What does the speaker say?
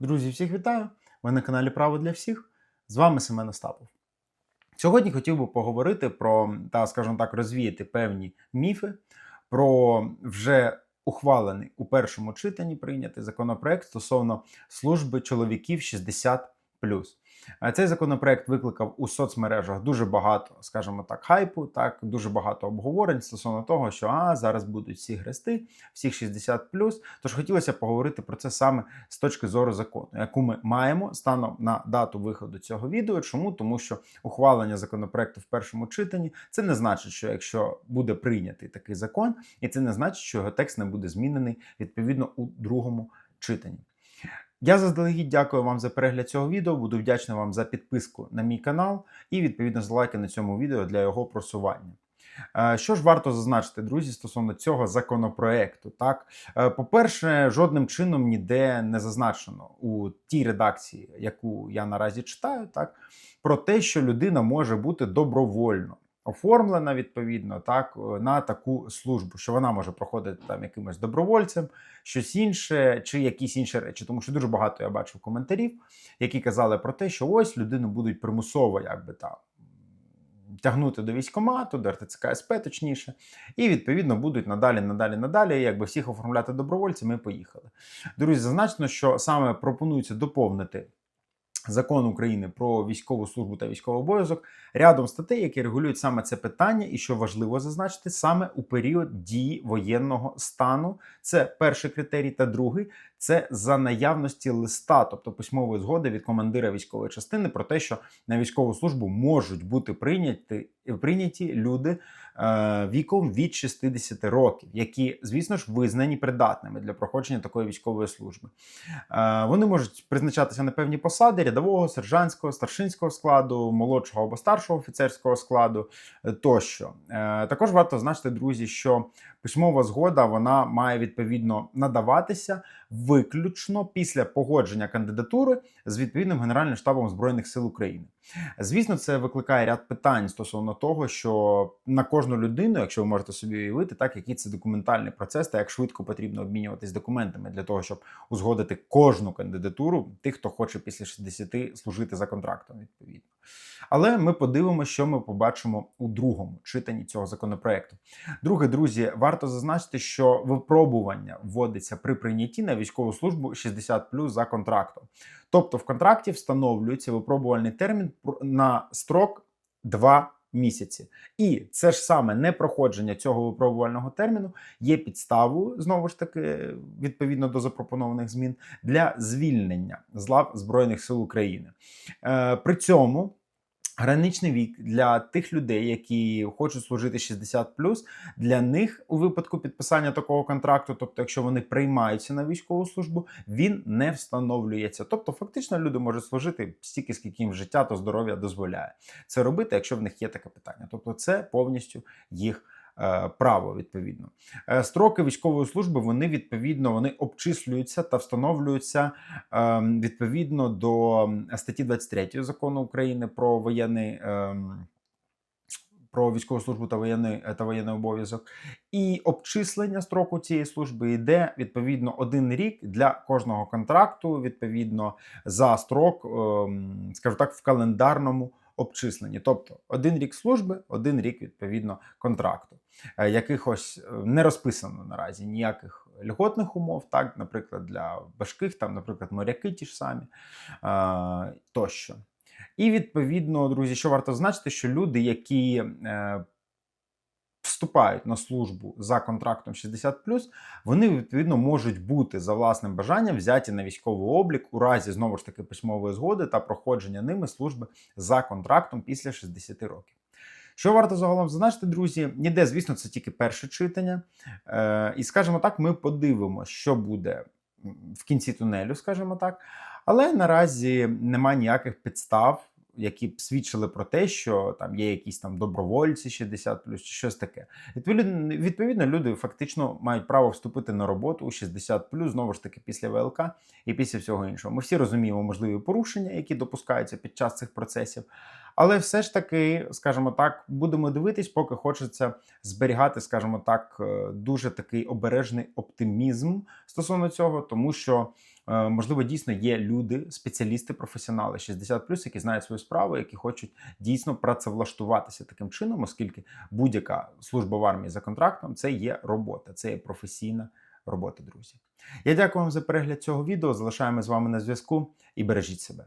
Друзі, всіх вітаю! Ви на каналі Право для всіх. З вами Семен Остапов. Сьогодні хотів би поговорити про, та, скажімо так, розвіяти певні міфи про вже ухвалений у першому читанні прийнятий законопроект стосовно служби чоловіків 60. Е, Цей законопроект викликав у соцмережах дуже багато, скажімо так, хайпу, так дуже багато обговорень стосовно того, що а зараз будуть всі грести, всіх 60 Тож хотілося поговорити про це саме з точки зору закону, яку ми маємо станом на дату виходу цього відео. Чому? Тому що ухвалення законопроекту в першому читанні це не значить, що якщо буде прийнятий такий закон, і це не значить, що його текст не буде змінений відповідно у другому читанні. Я заздалегідь дякую вам за перегляд цього відео. Буду вдячний вам за підписку на мій канал і відповідно за лайки на цьому відео для його просування. Е, Що ж варто зазначити, друзі, стосовно цього законопроекту? Так, Е, по-перше, жодним чином ніде не зазначено у тій редакції, яку я наразі читаю, так про те, що людина може бути добровольно оформлена відповідно так на таку службу, що вона може проходити там якимось добровольцем, щось інше, чи якісь інші речі. Тому що дуже багато я бачив коментарів, які казали про те, що ось людину будуть примусово, якби там. Тягнути до військкомату, до РТЦК СП, точніше, і відповідно будуть надалі, надалі, надалі, якби всіх оформляти добровольцями і поїхали. Друзі, зазначено, що саме пропонується доповнити Закон України про військову службу та військовий обов'язок рядом статей, які регулюють саме це питання, і що важливо зазначити, саме у період дії воєнного стану. Це перший критерій, та другий це за наявності листа, тобто письмової згоди від командира військової частини про те, що на військову службу можуть бути прийняті прийняті люди е, віком від 60 років, які, звісно ж, визнані придатними для проходження такої військової служби. Е, вони можуть призначатися на певні посади рядового, сержантського, старшинського складу, молодшого або старшого офіцерського складу е, тощо. Е, також варто значити, друзі, що письмова згода вона має відповідно надаватися виключно після погодження кандидатури з відповідним Генеральним штабом Збройних сил України. Звісно, це викликає ряд питань стосовно того, що на кожну людину, якщо ви можете собі уявити, так який це документальний процес, та як швидко потрібно обмінюватись документами для того, щоб узгодити кожну кандидатуру тих, хто хоче після 60 служити за контрактом, відповідно. Але ми подивимося, що ми побачимо у другому читанні цього законопроекту. Друге, друзі, варто зазначити, що випробування вводиться при прийнятті на військову службу 60 за контрактом. Тобто в контракті встановлюється випробувальний термін на строк 2 місяці. І це ж саме непроходження цього випробувального терміну є підставою, знову ж таки, відповідно до запропонованих змін, для звільнення з лав Збройних сил України. Е, При цьому. Граничний вік для тих людей, які хочуть служити 60 для них у випадку підписання такого контракту, тобто, якщо вони приймаються на військову службу, він не встановлюється. Тобто, фактично, люди можуть служити стільки, скільки їм життя та здоров'я дозволяє це робити, якщо в них є таке питання. Тобто, це повністю їх. Е, Право відповідно Е, строки військової служби вони відповідно вони обчислюються та встановлюються е, відповідно до статті 23 закону України про воєнний. е, Про військову службу та воєнний та воєнний обов'язок, і обчислення строку цієї служби йде відповідно один рік для кожного контракту, відповідно за строк, ем, скажу так, в календарному обчисленні. Тобто один рік служби, один рік відповідно контракту. Е, Якихось е, не розписано наразі ніяких льготних умов, так, наприклад, для важких, там, наприклад, моряки ті ж самі е, тощо. І відповідно, друзі, що варто значити, що люди, які вступають на службу за контрактом 60 вони відповідно можуть бути за власним бажанням взяті на військовий облік у разі знову ж таки письмової згоди та проходження ними служби за контрактом після 60 років. Що варто загалом зазначити, друзі? Ніде, звісно, це тільки перше читання. Е, І скажімо так, ми подивимося, що буде в кінці тунелю, скажімо так. Але наразі немає ніяких підстав, які б свідчили про те, що там є якісь там добровольці 60 плюс чи щось таке. Відповідно, люди фактично мають право вступити на роботу у 60 плюс, знову ж таки, після ВЛК і після всього іншого. Ми всі розуміємо можливі порушення, які допускаються під час цих процесів. Але все ж таки, скажімо так, будемо дивитись, поки хочеться зберігати, скажімо так, е, дуже такий обережний оптимізм стосовно цього, тому що е, можливо, дійсно є люди, спеціалісти, професіонали 60+, які знають свою справу, які хочуть дійсно працевлаштуватися таким чином, оскільки будь-яка служба в армії за контрактом це є робота, це є професійна робота, друзі. Я дякую вам за перегляд цього відео. Залишаємо з вами на зв'язку і бережіть себе.